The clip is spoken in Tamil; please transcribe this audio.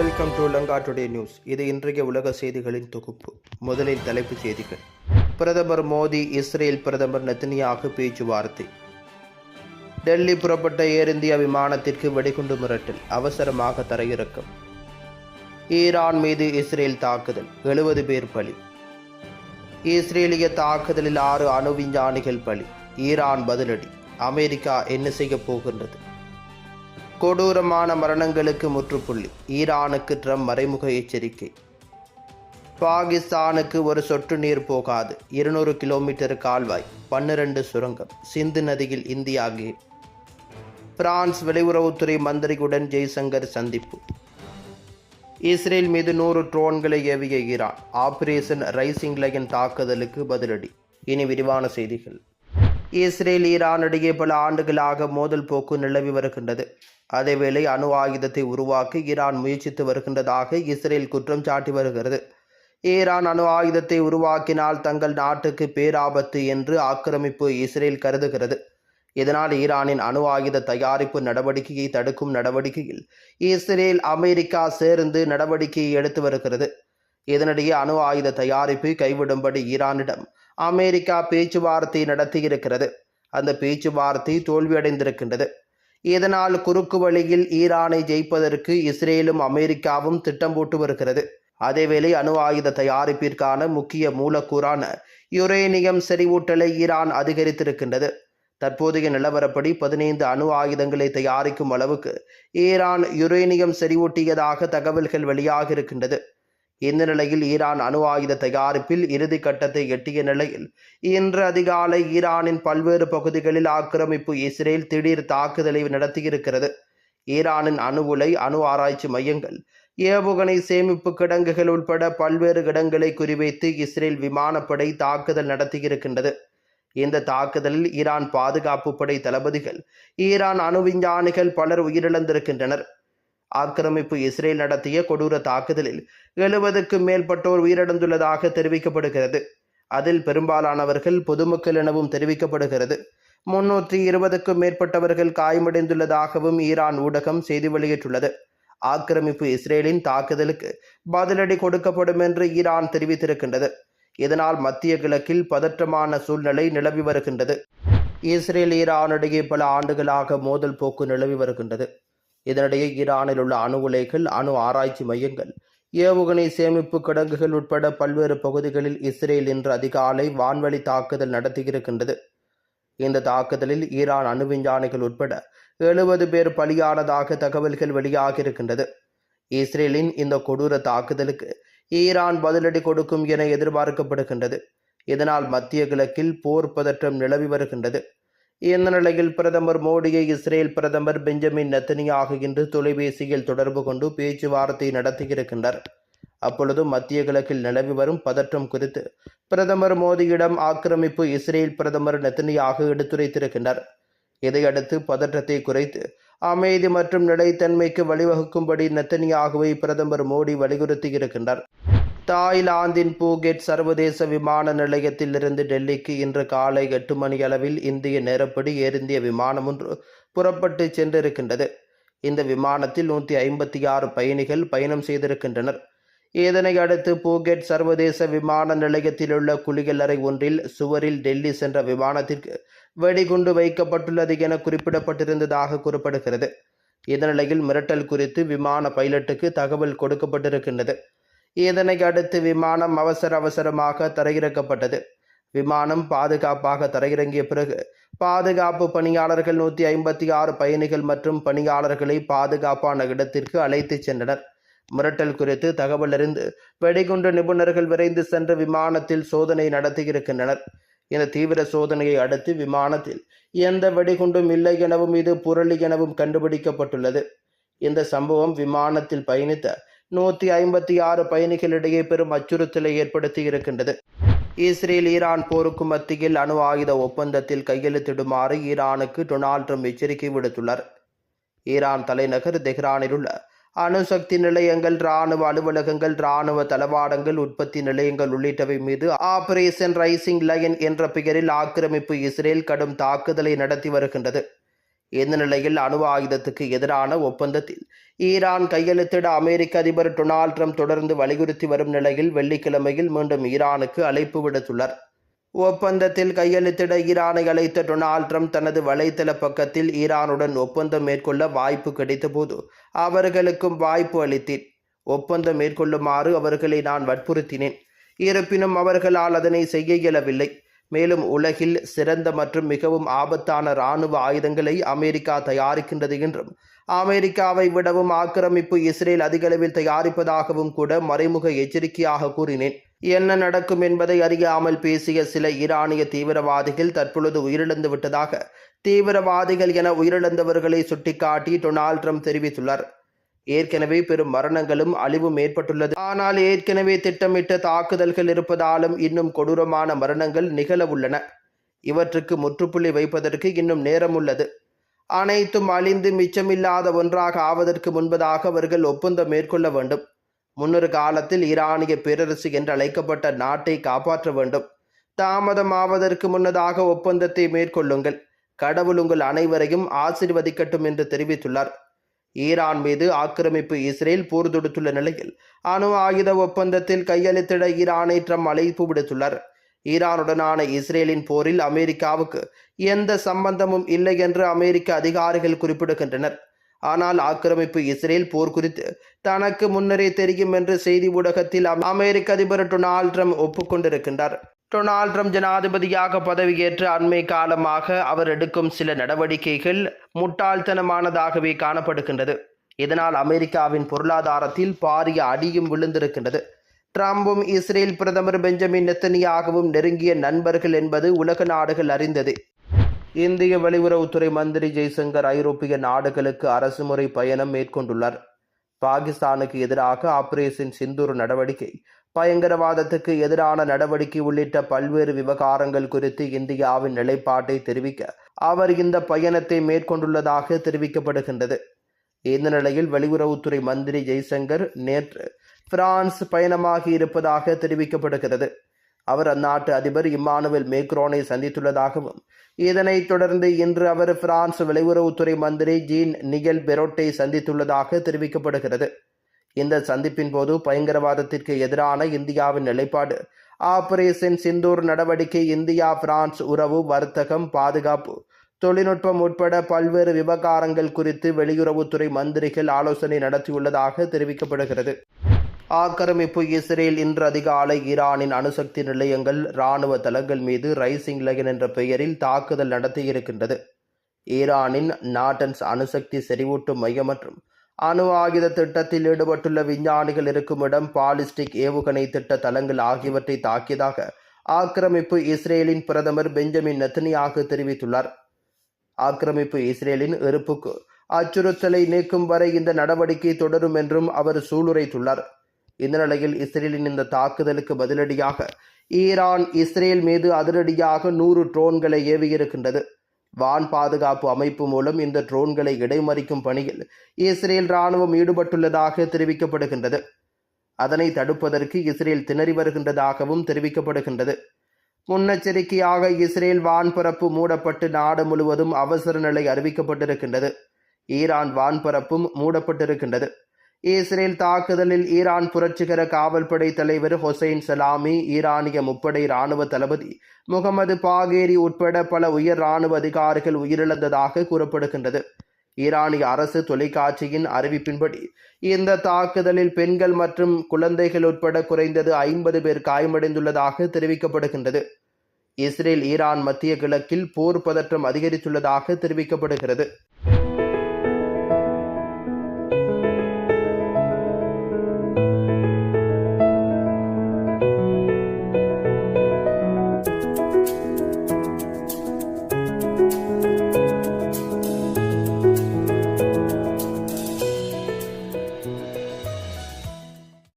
Welcome to Lanka today news. இது இன்றைய உலக செய்திகளின் தொகுப்பு. முதலில் தலைப்புச் செய்திகள். பிரதமர் மோடி இஸ்ரேல் பிரதமர் நெத்தனியாக பேச்சுவார்த்தை. டெல்லி புறப்பட்ட ஏர் இந்தியா விமானத்திற்கு வெடிகுண்டு மிரட்டல் அவசரமாக தரையிறக்கம். ஈரான் மீது இஸ்ரேல் தாக்குதல் எழுபது பேர் பலி. இஸ்ரேலிய தாக்குதலில் ஆறு அணு விஞ்ஞானிகள் பலி ஈரான் பதிலடி. அமெரிக்கா என்ன செய்யப் போகின்றது? கொடூரமான மரணங்களுக்கு முற்றுப்புள்ளி. ஈரானுக்கு ட்ரம்ப் மறைமுக எச்சரிக்கை. பாகிஸ்தானுக்கு ஒரு சொட்டு நீர் போகாது. இருநூறு கிலோமீட்டர் கால்வாய் பன்னிரண்டு சுரங்கம் சிந்து நதியில் இந்தியா கேட் பிரான்ஸ் வெளியுறவுத்துறை மந்திரியுடன் ஜெய்சங்கர் சந்திப்பு. இஸ்ரேல் மீது நூறு ட்ரோன்களை ஏவிய ஈரான். ஆபரேஷன் ரைசிங் லயன் தாக்குதலுக்கு பதிலடி. இனி விரிவான செய்திகள். இஸ்ரேல் ஈரான் இடையே பல ஆண்டுகளாக மோதல் போக்கு நிலவி வருகின்றது. அதேவேளை அணு ஆயுதத்தை உருவாக்க ஈரான் முயற்சித்து வருகின்றதாக இஸ்ரேல் குற்றம் சாட்டி வருகிறது. ஈரான் அணு ஆயுதத்தை உருவாக்கினால் தங்கள் நாட்டுக்கு பேராபத்து என்று ஆக்கிரமிப்பு இஸ்ரேல் கருதுகிறது. இதனால் ஈரானின் அணு ஆயுத தயாரிப்பு நடவடிக்கையை தடுக்கும் நடவடிக்கையில் இஸ்ரேல் அமெரிக்கா சேர்ந்து நடவடிக்கையை எடுத்து வருகிறது. இதனிடையே அணு ஆயுத தயாரிப்பை கைவிடும்படி ஈரானிடம் அமெரிக்கா பேச்சுவார்த்தை நடத்தியிருக்கிறது. அந்த பேச்சுவார்த்தை தோல்வியடைந்திருக்கின்றது. இதனால் குறுக்கு வழியில் ஈரானை ஜெயிப்பதற்கு இஸ்ரேலும் அமெரிக்காவும் திட்டம் போட்டு வருகிறது. அதேவேளை அணு ஆயுத தயாரிப்பிற்கான முக்கிய மூலக்கூறான யுரேனியம் செறிவூட்டலை ஈரான் அதிகரித்திருக்கின்றது. தற்போதைய நிலவரப்படி பதினைந்து அணு ஆயுதங்களை தயாரிக்கும் அளவுக்கு ஈரான் யுரேனியம் செறிவூட்டியதாக தகவல்கள் வெளியாக இருக்கின்றது இந்த நிலையில் ஈரான் அணு ஆயுத தயாரிப்பில் இறுதி கட்டத்தை எட்டிய நிலையில் இன்று அதிகாலை ஈரானின் பல்வேறு பகுதிகளில் ஆக்கிரமிப்பு இஸ்ரேல் திடீர் தாக்குதலை நடத்தியிருக்கிறது. ஈரானின் அணு உலை அணு ஆராய்ச்சி மையங்கள் ஏவுகணை சேமிப்பு கிடங்குகள் உட்பட பல்வேறு இடங்களை குறிவைத்து இஸ்ரேல் விமானப்படை தாக்குதல் நடத்தியிருக்கின்றது. இந்த தாக்குதலில் ஈரான் பாதுகாப்பு படை தளபதிகள் ஈரான் அணு விஞ்ஞானிகள் பலர் உயிரிழந்திருக்கின்றனர். ஆக்கிரமிப்பு இஸ்ரேல் நடத்திய கொடூர தாக்குதலில் எழுபதுக்கும் மேற்பட்டோர் உயிரிழந்துள்ளதாக தெரிவிக்கப்படுகிறது. அதில் பெரும்பாலானவர்கள் பொதுமக்கள் எனவும் தெரிவிக்கப்படுகிறது. முன்னூற்றி இருபதுக்கும் மேற்பட்டவர்கள் காயமடைந்துள்ளதாகவும் ஈரான் ஊடகம் செய்தி வெளியிட்டுள்ளது. ஆக்கிரமிப்பு இஸ்ரேலின் தாக்குதலுக்கு பதிலடி கொடுக்கப்படும் என்று ஈரான் தெரிவித்திருக்கின்றது. இதனால் மத்திய கிழக்கில் பதற்றமான சூழ்நிலை நிலவி வருகின்றது. இஸ்ரேல் ஈரானிடையே பல ஆண்டுகளாக மோதல் போக்கு நிலவி வருகின்றது. இதனிடையே ஈரானில் உள்ள அணு உலைகள் அணு ஆராய்ச்சி மையங்கள் ஏவுகணை சேமிப்பு கிடங்குகள் உட்பட பல்வேறு பகுதிகளில் இஸ்ரேல் இன்று அதிகாலை வான்வழி தாக்குதல் நடத்தியிருக்கின்றது. இந்த தாக்குதலில் ஈரான் அணு விஞ்ஞானிகள் உட்பட எழுபது பேர் பலியானதாக தகவல்கள் வெளியாகியிருக்கின்றது. இஸ்ரேலின் இந்த கொடூர தாக்குதலுக்கு ஈரான் பதிலடி கொடுக்கும் என எதிர்பார்க்கப்படுகின்றது. இதனால் மத்திய கிழக்கில் போர் பதற்றம் நிலவி வருகின்றது. இந்த நிலையில் பிரதமர் மோடியை இஸ்ரேல் பிரதமர் பெஞ்சமின் நத்தனியாக இன்று தொலைபேசியில் தொடர்பு கொண்டு பேச்சுவார்த்தை நடத்தியிருக்கின்றார். அப்பொழுது மத்திய கிழக்கில் நிலவி வரும் பதற்றம் குறித்து பிரதமர் மோடியிடம் ஆக்கிரமிப்பு இஸ்ரேல் பிரதமர் நெத்தனியாக எடுத்துரைத்திருக்கின்றார். இதையடுத்து பதற்றத்தை குறைத்து அமைதி மற்றும் நிலைத்தன்மைக்கு வழிவகுக்கும்படி நெத்தனியாகவே பிரதமர் மோடி வலியுறுத்தியிருக்கின்றார். தாய்லாந்தின் பூகெட் சர்வதேச விமான நிலையத்திலிருந்து டெல்லிக்கு இன்று காலை எட்டு மணி அளவில் இந்திய நேரப்படி ஏர் இந்திய விமானம் ஒன்று புறப்பட்டு சென்றிருக்கின்றது. இந்த விமானத்தில் நூற்றி ஐம்பத்தி ஆறு பயணிகள் பயணம் செய்திருக்கின்றனர். இதனை அடுத்து பூகெட் சர்வதேச விமான நிலையத்தில் உள்ள குளியலறை ஒன்றில் சுவரில் டெல்லி சென்ற விமானத்திற்கு வெடிகுண்டு வைக்கப்பட்டுள்ளது என குறிப்பிடப்பட்டிருந்ததாக கூறப்படுகிறது. இதனிலையில் மிரட்டல் குறித்து விமான பைலட்டுக்கு தகவல் கொடுக்கப்பட்டிருக்கின்றது. இதனை அடுத்து விமானம் அவசர அவசரமாக தரையிறக்கப்பட்டது. விமானம் பாதுகாப்பாக தரையிறங்கிய பிறகு பாதுகாப்பு பணியாளர்கள் நூற்றி ஐம்பத்தி ஆறு பயணிகள் மற்றும் பணியாளர்களை பாதுகாப்பான இடத்திற்கு அழைத்துச் சென்றனர். மிரட்டல் குறித்து தகவல் அறிந்து வெடிகுண்டு நிபுணர்கள் விரைந்து சென்று விமானத்தில் சோதனை நடத்தியிருக்கின்றனர். இந்த தீவிர சோதனையை அடுத்து விமானத்தில் எந்த வெடிகுண்டும் இல்லை எனவும் இது புரளி எனவும் கண்டுபிடிக்கப்பட்டுள்ளது. இந்த சம்பவம் விமானத்தில் பயணித்த நூற்றி ஐம்பத்தி ஆறு பயணிகளிடையே பெரும் அச்சுறுத்தலை ஏற்படுத்தி இருக்கின்றது இஸ்ரேல் ஈரான் போருக்கு மத்தியில் அணு ஆயுத ஒப்பந்தத்தில் கையெழுத்திடுமாறு ஈரானுக்கு டொனால்ட் ட்ரம்ப் எச்சரிக்கை விடுத்துள்ளார். ஈரான் தலைநகர் தெஹ்ரானில் உள்ள அணுசக்தி நிலையங்கள் இராணுவ அலுவலகங்கள் இராணுவ தளவாடங்கள் உற்பத்தி நிலையங்கள் உள்ளிட்டவை மீது ஆபரேஷன் ரைசிங் லயன் என்ற பெயரில் ஆக்கிரமிப்பு இஸ்ரேல் கடும் தாக்குதலை நடத்தி வருகின்றது. இந்த நிலையில் அணு ஆயுதத்துக்கு எதிரான ஒப்பந்தத்தில் ஈரான் கையெழுத்திட அமெரிக்க அதிபர் டொனால்ட் ட்ரம்ப் தொடர்ந்து வலியுறுத்தி வரும் நிலையில் வெள்ளிக்கிழமையில் மீண்டும் ஈரானுக்கு அழைப்பு விடுத்துள்ளார். ஒப்பந்தத்தில் கையெழுத்திட ஈரானை அழைத்த டொனால்ட் ட்ரம்ப் தனது வலைத்தள பக்கத்தில் ஈரானுடன் ஒப்பந்தம் மேற்கொள்ள வாய்ப்பு கிடைத்தபோது அவர்களுக்கும் வாய்ப்பு அளித்தேன். ஒப்பந்தம் மேற்கொள்ளுமாறு அவர்களை நான் வற்புறுத்தினேன். இருப்பினும் அவர்களால் அதனை செய்ய இயலவில்லை. மேலும் உலகில் சிறந்த மற்றும் மிகவும் ஆபத்தான இராணுவ ஆயுதங்களை அமெரிக்கா தயாரிக்கின்றது என்றும் அமெரிக்காவை விடவும் ஆக்கிரமிப்பு இஸ்ரேல் அதிகளவில் தயாரிப்பதாகவும் கூட மறைமுக எச்சரிக்கையாக கூறினேன். என்ன நடக்கும் என்பதை அறியாமல் பேசிய சில ஈரானிய தீவிரவாதிகள் தற்பொழுது உயிரிழந்து விட்டதாக தீவிரவாதிகள் என உயிரிழந்தவர்களை சுட்டிக்காட்டி டொனால்ட் ட்ரம்ப் தெரிவித்துள்ளார். ஏற்கனவே பெரும் மரணங்களும் அழிவும் ஏற்பட்டுள்ளது. ஆனால் ஏற்கனவே திட்டமிட்ட தாக்குதல்கள் இருப்பதாலும் இன்னும் கொடூரமான மரணங்கள் நிகழ உள்ளன இவற்றுக்கு முற்றுப்புள்ளி வைப்பதற்கு இன்னும் நேரம் உள்ளது அனைத்தும் அழிந்து மிச்சமில்லாத ஒன்றாக ஆவதற்கு முன்பதாக அவர்கள் ஒப்பந்தம் மேற்கொள்ள வேண்டும். முன்னொரு காலத்தில் ஈரானிய பேரரசு என்று அழைக்கப்பட்ட நாட்டை காப்பாற்ற வேண்டும். தாமதமாவதற்கு முன்னதாக ஒப்பந்தத்தை மேற்கொள்ளுங்கள். கடவுள் உங்கள் அனைவரையும் ஆசிர்வதிக்கட்டும் என்று தெரிவித்துள்ளார். ஈரான் மீது ஆக்கிரமிப்பு இஸ்ரேல் போர் தொடுத்துள்ள நிலையில் அணு ஆயுத ஒப்பந்தத்தில் கையெழுத்திட ஈரானை ட்ரம்ப் அழைப்பு விடுத்துள்ளார் ஈரானுடனான இஸ்ரேலின் போரில் அமெரிக்காவுக்கு எந்த சம்பந்தமும் இல்லை என்று அமெரிக்க அதிகாரிகள் குறிப்பிடுகின்றனர். ஆனால் ஆக்கிரமிப்பு இஸ்ரேல் போர் குறித்து தனக்கு முன்னரே தெரியும் என்று செய்தி ஊடகத்தில் அமெரிக்க அதிபர் டொனால்ட் ட்ரம்ப் ஒப்புக்கொண்டிருக்கின்றார். டொனால்ட் ட்ரம்ப் ஜனாதிபதியாக பதவியேற்று அண்மை காலமாக அவர் எடுக்கும் சில நடவடிக்கைகள் முட்டாள்தனமானதாகவே காணப்படுகின்றது. இதனால் அமெரிக்காவின் பொருளாதாரத்தில் பாரிய அடியும் விழுந்திருக்கின்றது. ட்ரம்பும் இஸ்ரேல் பிரதமர் பெஞ்சமின் நெத்தனியாகவும் நெருங்கிய நண்பர்கள் என்பது உலக நாடுகள் அறிந்தது. இந்திய வெளியுறவுத்துறை மந்திரி ஜெய்சங்கர் ஐரோப்பிய நாடுகளுக்கு அரசுமுறை பயணம் மேற்கொண்டுள்ளார். பாகிஸ்தானுக்கு எதிராக ஆபரேஷன் சிந்தூர் நடவடிக்கை பயங்கரவாதத்துக்கு எதிரான நடவடிக்கை உள்ளிட்ட பல்வேறு விவகாரங்கள் குறித்து இந்தியாவின் நிலைப்பாட்டை தெரிவிக்க அவர் இந்த பயணத்தை மேற்கொண்டுள்ளதாக தெரிவிக்கப்படுகின்றது. இந்த நிலையில் வெளியுறவுத்துறை மந்திரி ஜெய்சங்கர் நேற்று பிரான்ஸ் பயணமாகி இருப்பதாக தெரிவிக்கப்படுகிறது. அவர் அந்நாட்டு அதிபர் இம்மானுவேல் மேக்ரோனை சந்தித்துள்ளதாகவும் இதனைத் தொடர்ந்து இன்று அவர் பிரான்ஸ் வெளியுறவுத்துறை மந்திரி ஜீன் நிகல் பெரோட்டை சந்தித்துள்ளதாக தெரிவிக்கப்படுகிறது. இந்த சந்திப்பின் போது பயங்கரவாதத்திற்கு எதிரான இந்தியாவின் நிலைப்பாடு. ஆபரேஷன் சிந்தூர் நடவடிக்கை இந்தியா பிரான்ஸ் உறவு வர்த்தகம் பாதுகாப்பு தொழில்நுட்பம் உட்பட பல்வேறு விவகாரங்கள் குறித்து வெளியுறவுத்துறை மந்திரிகள் ஆலோசனை நடத்தியுள்ளதாக தெரிவிக்கப்படுகிறது. ஆக்கிரமிப்பு இஸ்ரேல் இன்று அதிகாலை ஈரானின் அணுசக்தி நிலையங்கள் இராணுவ தளங்கள் மீது ரைசிங் லயன் என்ற பெயரில் தாக்குதல் நடத்தியிருக்கின்றது. ஈரானின் நாட்டன்ஸ் அணுசக்தி செறிவூட்டும் மையம் மற்றும் அணு ஆயுத திட்டத்தில் ஈடுபட்டுள்ள விஞ்ஞானிகள் இருக்கும் இடம் பாலிஸ்டிக் ஏவுகணை திட்ட தளங்கள் ஆகியவற்றை தாக்கியதாக ஆக்கிரமிப்பு இஸ்ரேலின் பிரதமர் பெஞ்சமின் நெத்தனியாக தெரிவித்துள்ளார். ஆக்கிரமிப்பு இஸ்ரேலின் இருப்புக்கு அச்சுறுத்தலை நீக்கும் வரை இந்த நடவடிக்கை தொடரும் என்றும் அவர் சூளுரைத்துள்ளார். இந்த நிலையில் இஸ்ரேலின் இந்த தாக்குதலுக்கு பதிலடியாக ஈரான் இஸ்ரேல் மீது அதிரடியாக நூறு ட்ரோன்களை ஏவியிருக்கின்றது. வான் பாதுகாப்பு அமைப்பு மூலம் இந்த ட்ரோன்களை இடைமறிக்கும் பணியில் இஸ்ரேல் ராணுவம் ஈடுபட்டுள்ளதாக தெரிவிக்கப்படுகின்றது. அதனை தடுப்பதற்கு இஸ்ரேல் திணறி வருகின்றதாகவும் தெரிவிக்கப்படுகின்றது. முன்னெச்சரிக்கையாக இஸ்ரேல் வான்பரப்பு மூடப்பட்டு நாடு முழுவதும் அவசர நிலை அறிவிக்கப்பட்டிருக்கின்றது. ஈரான் வான்பரப்பும் மூடப்பட்டிருக்கின்றது. இஸ்ரேல் தாக்குதலில் ஈரான் புரட்சிகர காவல்படை தலைவர் ஹொசைன் சலாமி ஈரானிய முப்படை இராணுவ தளபதி முகமது பாகேரி உட்பட பல உயர் இராணுவ அதிகாரிகள் உயிரிழந்ததாக கூறப்படுகின்றது. ஈரானிய அரசு தொலைக்காட்சியின் அறிவிப்பின்படி இந்த தாக்குதலில் பெண்கள் மற்றும் குழந்தைகள் உட்பட குறைந்தது ஐம்பது பேர் காயமடைந்துள்ளதாக தெரிவிக்கப்படுகின்றது. இஸ்ரேல் ஈரான் மத்திய கிழக்கில் போர் பதற்றம் அதிகரித்துள்ளதாக தெரிவிக்கப்படுகிறது.